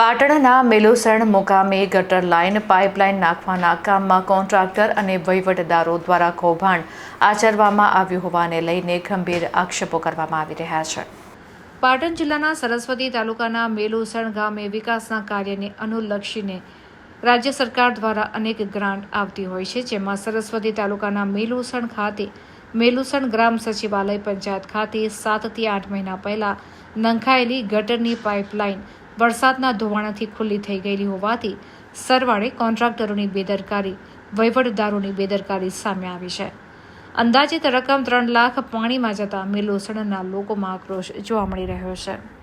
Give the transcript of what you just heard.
પાટણના મેલોસણ મુકામે ગટર લાઇન, પાઇપલાઇન નાખવાના કામમાં કોન્ટ્રાક્ટર અને વહીવટદારો દ્વારા કૌભાંડ આચરવામાં આવ્યું હોવાને લઈને ગંભીર આક્ષેપો કરવામાં આવી રહ્યા છે. પાટણ જિલ્લાના સરસ્વતી તાલુકાના મેલુસણ ગામે વિકાસના કાર્યને અનુલક્ષીને રાજ્ય સરકાર દ્વારા અનેક ગ્રાન્ટ આવતી હોય છે, જેમાં સરસ્વતી તાલુકાના મેલુસણ ખાતે મેલુસણ ગ્રામ સચિવાલય પંચાયત ખાતે સાતથી આઠ મહિના પહેલાં નંખાયેલી ગટરની પાઇપલાઇન વરસાદના ધોવાણાથી ખુલ્લી થઈ ગયેલી હોવાથી સરવાળે કોન્ટ્રાક્ટરોની બેદરકારી, વહીવટદારોની બેદરકારી સામે આવી છે. અંદાજિત રકમ ત્રણ લાખ પાણીમાં જતા મિલોસણના લોકોમાં આક્રોશ જોવા મળી રહ્યો છે.